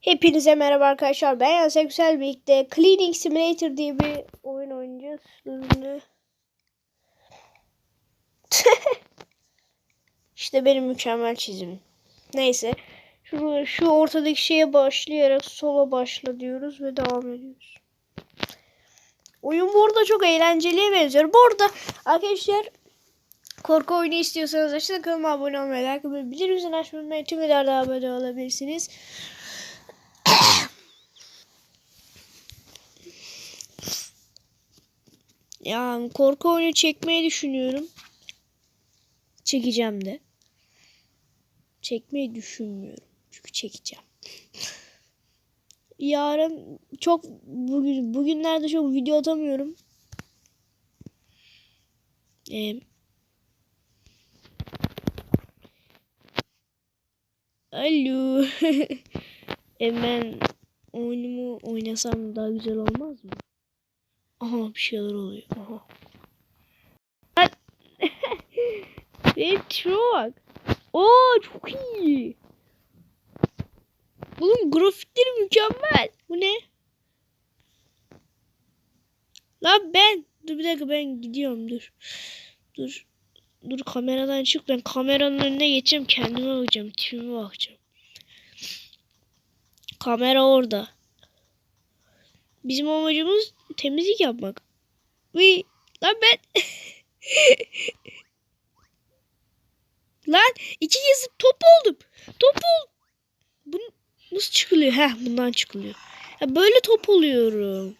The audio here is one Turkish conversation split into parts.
Hepinize merhaba arkadaşlar. Ben Yasak Güzel birlikte Cleaning Simulator diye bir oyun oynayacağız. İşte benim mükemmel çizimim. Neyse. Şu, şu ortadaki şeye başlayarak sola başla diyoruz ve devam ediyoruz. Oyun bu arada çok eğlenceliye benziyor. Bu arada arkadaşlar korku oyunu istiyorsanız aşağıda kanalıma abone olmayı, like atmayı, bildirimleri açmayı. Tüm videolarda abone olabilirsiniz. Yani korku oyunu çekmeyi düşünüyorum. Çekeceğim de. Çekmeyi düşünmüyorum. Çünkü çekeceğim. Yarın çok bugün bugünlerde çok video atamıyorum. Ee, Alo. Hemen oyunumu oynasam daha güzel olmaz mı? Aha bir şeyler oluyor. Aha. Ve çok. Oo çok iyi. Oğlum grafikleri mükemmel. Bu ne? Lan ben. Dur bir dakika ben gidiyorum dur. Dur. Dur kameradan çık ben kameranın önüne geçeceğim kendime bakacağım tipime bakacağım. Kamera orada. Bizim amacımız temizlik yapmak. Ve lan ben lan iki kez top oldum. Top ol. Bu nasıl çıkılıyor? Heh bundan çıkılıyor. Ya böyle top oluyorum.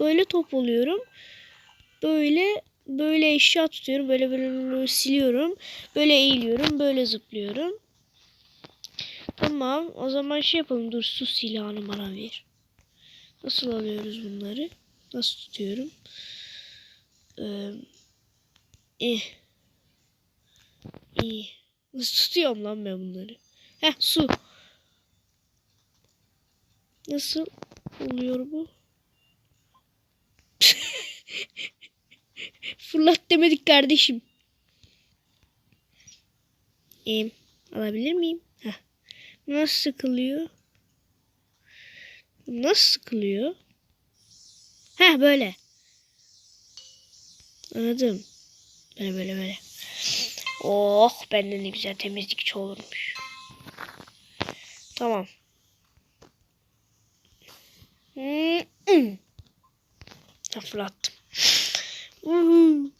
Böyle top oluyorum. Böyle böyle eşya tutuyorum. Böyle böyle, böyle siliyorum. Böyle eğiliyorum. Böyle zıplıyorum. Tamam. O zaman şey yapalım. Dur su silahını bana ver. Nasıl alıyoruz bunları? Nasıl tutuyorum? Ee, eh. İyi. Nasıl tutuyorum lan ben bunları? Heh su. Nasıl oluyor bu? Fırlat demedik kardeşim. Ee, alabilir miyim? Heh. Nasıl sıkılıyor? Nasıl sıkılıyor? Heh böyle. Anladım. Böyle böyle böyle. Oh benden ne güzel temizlikçi olurmuş. Tamam. Hmm. Fırlattım.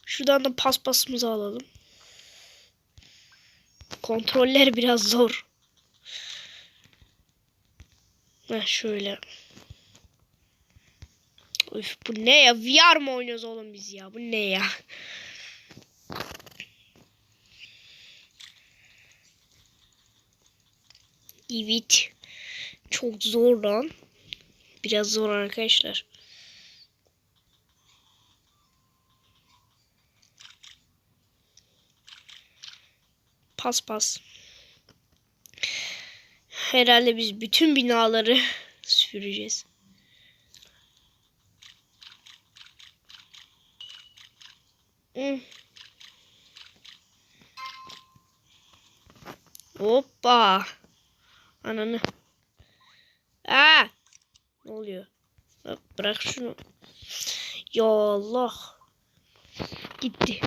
Şuradan da paspasımızı alalım. Kontroller biraz zor. Heh, şöyle. Üf bu ne ya? VR mı oynuyoruz oğlum biz ya? Bu ne ya? Evet. Çok zor lan. Biraz zor arkadaşlar. Pas pas. Herhalde biz bütün binaları süpüreceğiz. Hmm. Hoppa. Ananı. Aa! Ne oluyor? Bırak şunu. Ya Allah. Gitti.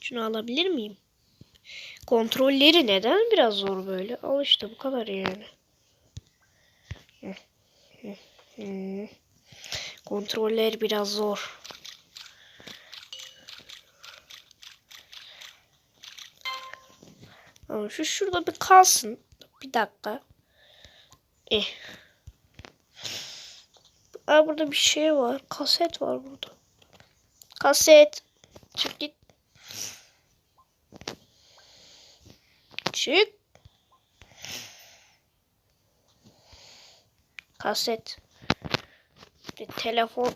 Şunu alabilir miyim? Kontrolleri neden biraz zor böyle? Al işte bu kadar yani. Kontroller biraz zor. Ama şu şurada bir kalsın. Bir dakika. Eh. Aa, burada bir şey var. Kaset var burada. Kaset. Çık git. Çık. Kaset. Bir telefon.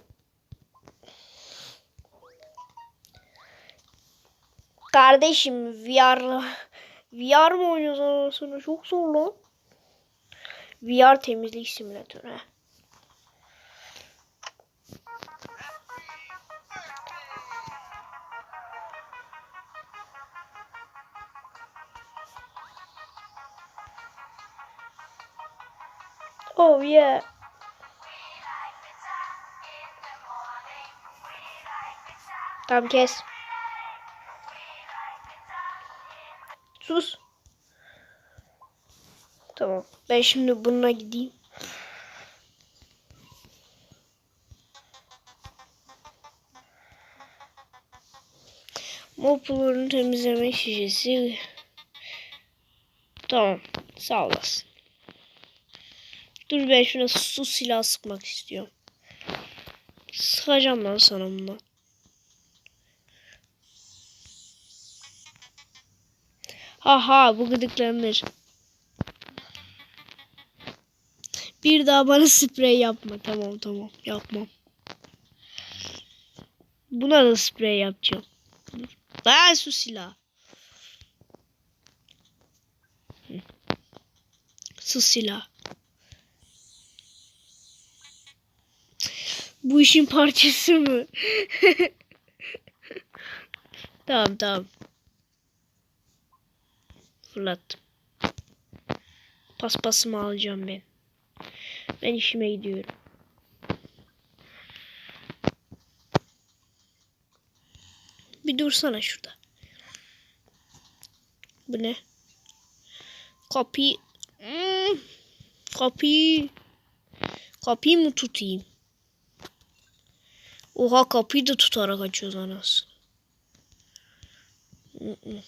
Kardeşim VR VR mı oynuyoruz arasında? Çok zor lan. VR temizlik simülatörü. Oh yeah. Tamam kes. Sus. Tamam. Ben şimdi bununla gideyim. Mopulun temizleme şişesi. Tamam. Sağ olasın. Dur ben şuna su silah sıkmak istiyorum. Sıkacağım lan sana bunu. Haha bu gıdıklanır. Bir daha bana sprey yapma. Tamam tamam yapmam. Buna da sprey yapacağım. Lan su silah. Su silah. Bu işin parçası mı? tamam tamam. Fırlattım. Paspasımı alacağım ben. Ben işime gidiyorum. Bir dursana şurada. Bu ne? Kapıyı... Hmm. Kapıyı... Mı tutayım? Oha kapıyı da tutarak açıyoruz anasını. Hı hı.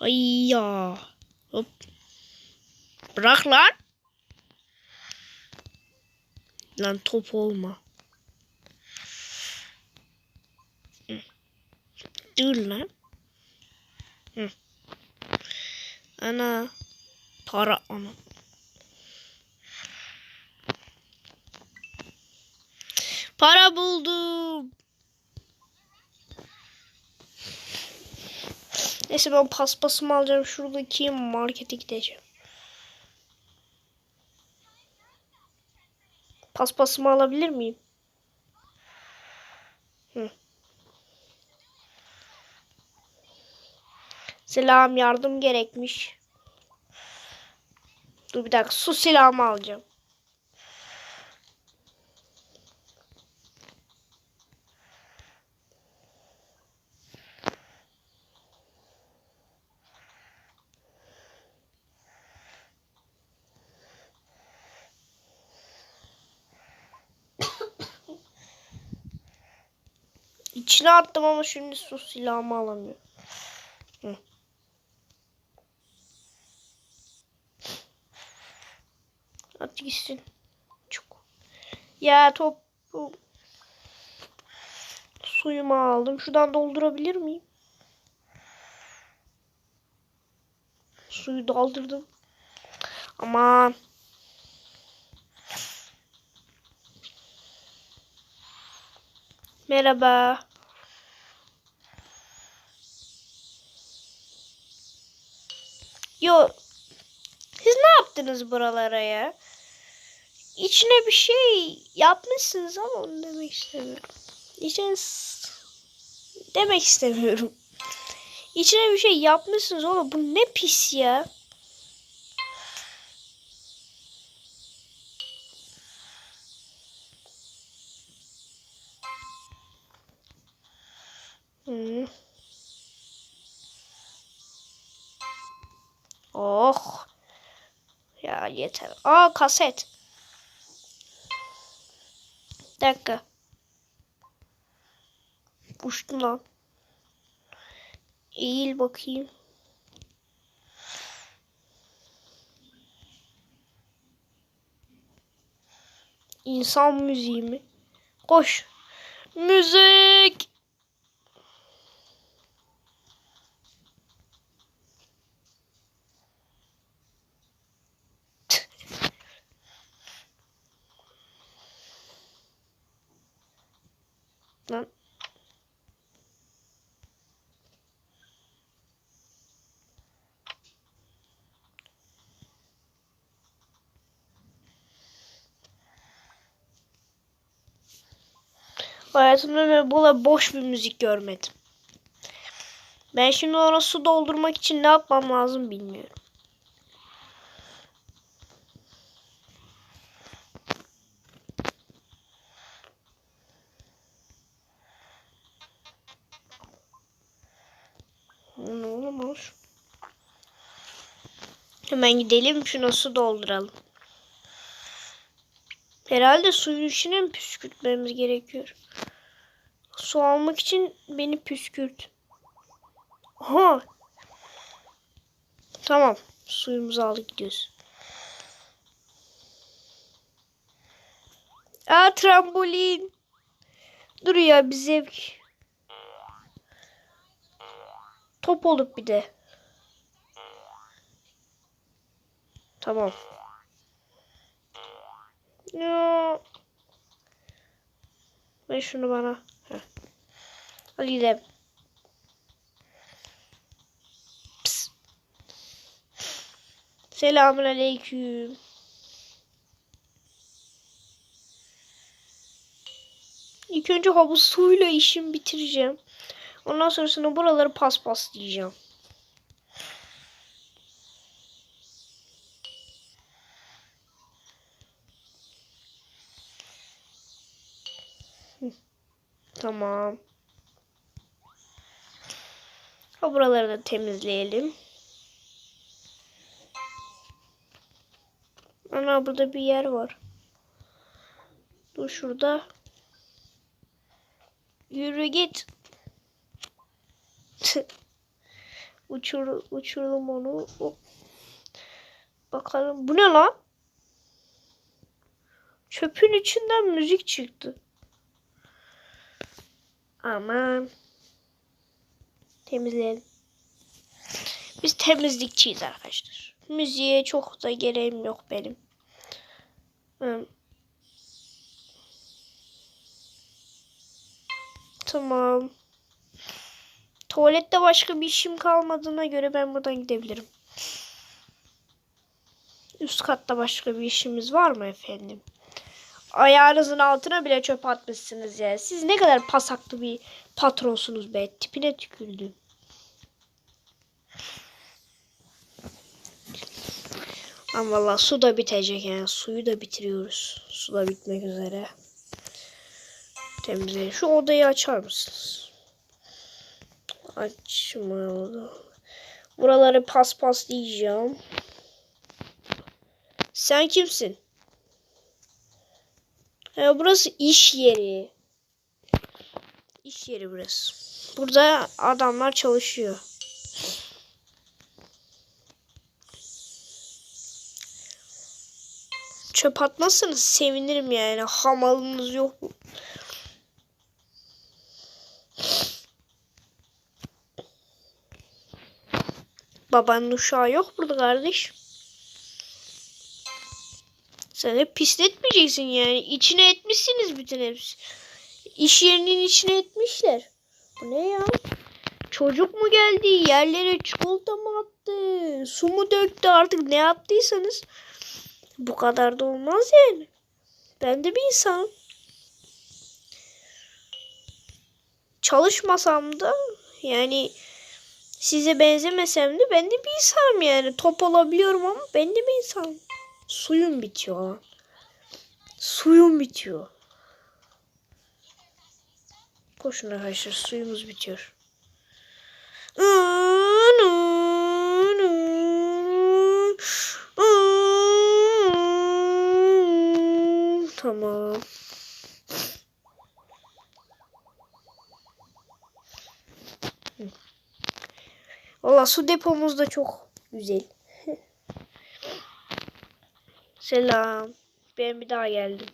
Ay ya. Hop. Bırak lan. Lan top olma. Dur lan. Ana. Para ana. Para buldum. Neyse ben paspasımı alacağım. Şuradaki markete gideceğim. Paspasımı alabilir miyim? Hı. Selam yardım gerekmiş. Dur bir dakika su silahımı alacağım. İçine attım ama şimdi su silahımı alamıyorum. Hı. At gitsin. Çok. Ya top. Suyumu aldım. Şuradan doldurabilir miyim? Suyu doldurdum. Aman. Merhaba. Yo. Siz ne yaptınız buralara ya? İçine bir şey yapmışsınız ama onu demek istemiyorum. İçine demek istemiyorum. İçine bir şey yapmışsınız ama bu ne pis ya. Yeter. Aa kaset. Bir dakika. Uçtu lan. İnsan müziği mi? Koş. Müzik. Hayatımda böyle boş bir müzik görmedim. Ben şimdi ona su doldurmak için ne yapmam lazım bilmiyorum. Ne olur. Hemen gidelim şuna su dolduralım. Herhalde suyun içine püskürtmemiz gerekiyor? Su almak için beni püskürt. Ha. Tamam. Suyumuzu aldık gidiyoruz. Aa trambolin. Dur ya bir zevk. Top olup bir de. Tamam. Ya. Ver şunu bana. Hadi gidelim. Selamun aleyküm. İlk önce havuz suyuyla işimi bitireceğim. Ondan sonrasında buraları paspas diyeceğim. Tamam. Ha buraları da temizleyelim. Ana burada bir yer var. Dur şurada. Yürü git. Uçur, uçurdum onu. Hop. Bakalım. Bu ne lan? Çöpün içinden müzik çıktı. Aman. Temizleyelim. Biz temizlikçiyiz arkadaşlar. Müziğe çok da gereğim yok benim. Tamam. Tuvalette başka bir işim kalmadığına göre ben buradan gidebilirim. Üst katta başka bir işimiz var mı efendim? Ayağınızın altına bile çöp atmışsınız ya. Siz ne kadar pasaklı bir patronsunuz be. Tipine tükürdüm. Ama valla su da bitecek yani. Suyu da bitiriyoruz. Su da bitmek üzere. Temizleyin. Şu odayı açar mısınız? Açma. Buraları paspaslayacağım. Sen kimsin? Ya burası iş yeri. İş yeri burası. Burada adamlar çalışıyor. Çöp atmazsanız sevinirim yani. Hamalınız yok mu? Babanın uşağı yok burada kardeş. Sen hep pisletmeyeceksin yani. İçine etmişsiniz bütün hepsi. İş yerinin içine etmişler. Bu ne ya? Çocuk mu geldi? Yerlere çikolata mı attı? Su mu döktü artık ne yaptıysanız. Bu kadar da olmaz yani. Ben de bir insanım. Çalışmasam da yani size benzemesem de ben de bir insanım yani. Top olabiliyorum ama ben de bir insanım. Suyum bitiyor lan. Suyum bitiyor. Koşun arkadaşlar suyumuz bitiyor. Tamam. Valla su depomuz da çok güzel. Selam. Ben bir daha geldim.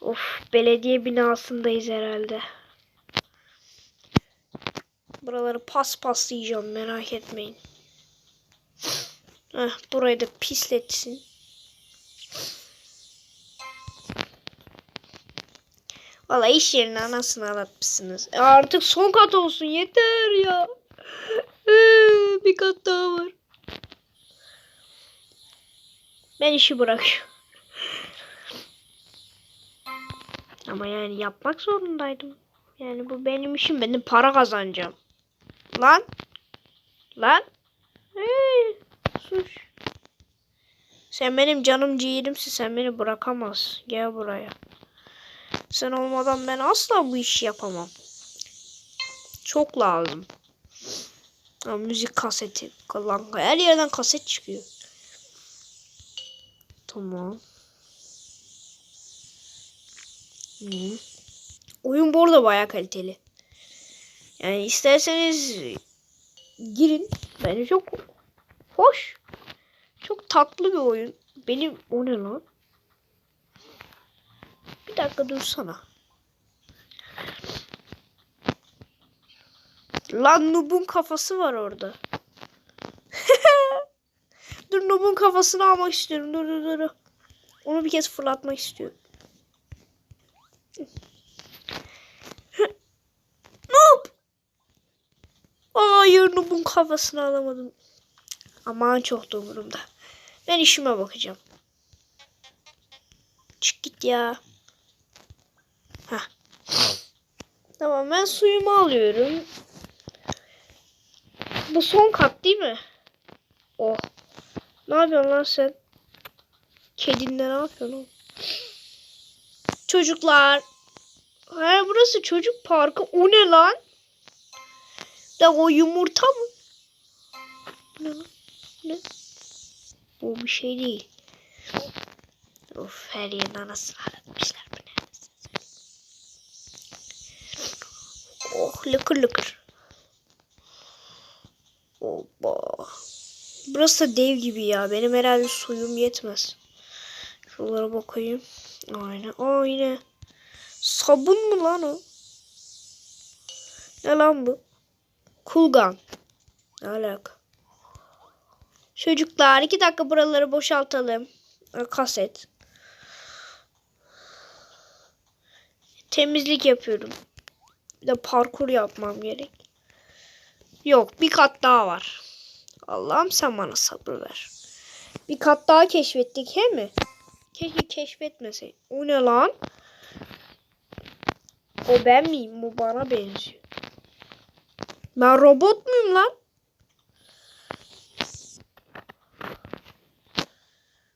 Of belediye binasındayız herhalde. Buraları pas paslayacağım merak etmeyin. Heh, burayı da pisletsin. Valla iş yerine anasını ağlatmışsınız. E artık son kat olsun yeter ya. Ee, bir kat daha var. Ben işi bırakıyorum. Ama yani yapmak zorundaydım. Yani bu benim işim. Benim para kazanacağım. Lan. Lan. Hey, sus. Sen benim canım ciğerimsin. Sen beni bırakamaz. Gel buraya. Sen olmadan ben asla bu işi yapamam. Çok lazım. Ha, müzik kaseti. Lan her yerden kaset çıkıyor. Tamam. Hı. Oyun bu arada bayağı kaliteli. Yani isterseniz girin. Bence çok hoş. Çok tatlı bir oyun. Benim o ne lan? Dakika dursana. Lan Nub'un kafası var orada. dur Nub'un kafasını almak istiyorum. Dur dur dur. Onu bir kez fırlatmak istiyorum. Noob! Hayır Nub'un kafasını alamadım. Aman çok da umurumda. Ben işime bakacağım. Çık git ya. Heh. Tamam ben suyumu alıyorum. Bu son kat değil mi? Oh. Ne yapıyorsun lan sen? Kedinle ne yapıyorsun? Çocuklar. Ha, burası çocuk parkı. O ne lan? Da o yumurta mı? Ne? Ne? Bu bir şey değil. Of her yerin anasını aratmışlar. Bu ne? Oh lıkır lıkır. Oba. Burası da dev gibi ya. Benim herhalde suyum yetmez. Şuralara bakayım. Aynen. Aa yine. Sabun mu lan o? Ne lan bu? Kulgan. Ne alaka? Çocuklar iki dakika buraları boşaltalım. Ha, Kaset. Temizlik yapıyorum. De parkur yapmam gerek. Yok bir kat daha var. Allah'ım sen bana sabır ver. Bir kat daha keşfettik he mi? Keşke keşfetmeseydik. O ne lan? O ben miyim? Bu bana benziyor. Ben robot muyum lan?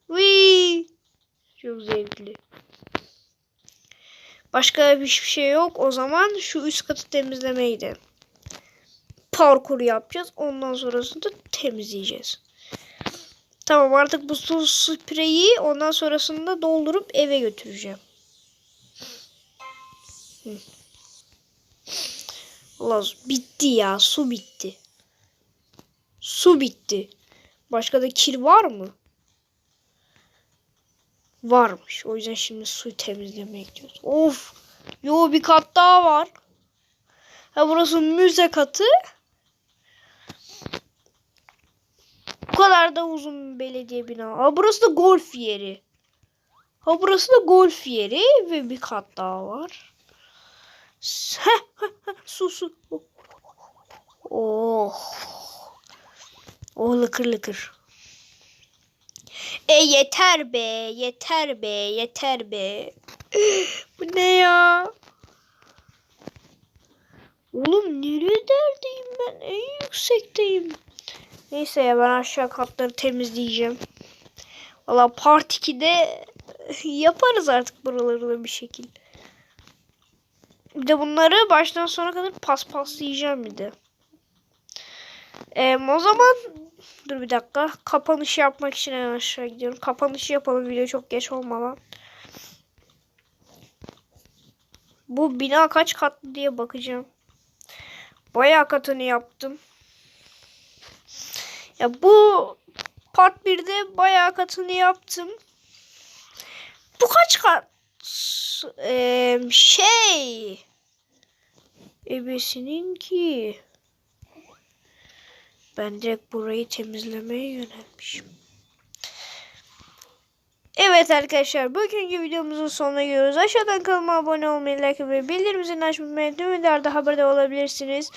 Wii. Çok zevkli. Başka hiçbir şey yok. O zaman şu üst katı temizlemeye gidelim. Parkur yapacağız. Ondan sonrasında temizleyeceğiz. Tamam artık bu su spreyi ondan sonrasında doldurup eve götüreceğim. Allah bitti ya. Su bitti. Su bitti. Başka da kir var mı? Varmış. O yüzden şimdi suyu temizlemeye gidiyoruz. Of. Yo bir kat daha var. Ha burası müze katı. Bu kadar da uzun bir belediye bina. Ha burası da golf yeri. Ha burası da golf yeri ve bir kat daha var. Heh, heh, heh, su su. Oh. Oh lıkır lıkır. E yeter be, yeter be, yeter be. Bu ne ya? Oğlum neredeyim ben? En yüksekteyim. Neyse ya ben aşağı katları temizleyeceğim. Valla part 2'de yaparız artık buraları da bir şekil. Bir de bunları baştan sona kadar paspaslayacağım bir de. Ee, o zaman dur bir dakika. Kapanış yapmak için en aşağı gidiyorum. Kapanışı yapalım video çok geç olmadan. Bu bina kaç katlı diye bakacağım. Bayağı katını yaptım. Ya bu part 1'de bayağı katını yaptım. Bu kaç kat? Ee, şey. Ebesinin ki. Ben direkt burayı temizlemeye yönelmişim. Evet arkadaşlar bugünkü videomuzun sonuna geliyoruz. Aşağıdan kanalıma abone olmayı, like ve bildirim zilini açmayı unutmayın. Haberdar olabilirsiniz.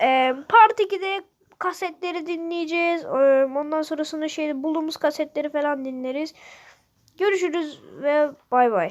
Ee, part 2'de kasetleri dinleyeceğiz. Ee, ondan sonrasında şeyde bulduğumuz kasetleri falan dinleriz. Görüşürüz ve bay bay.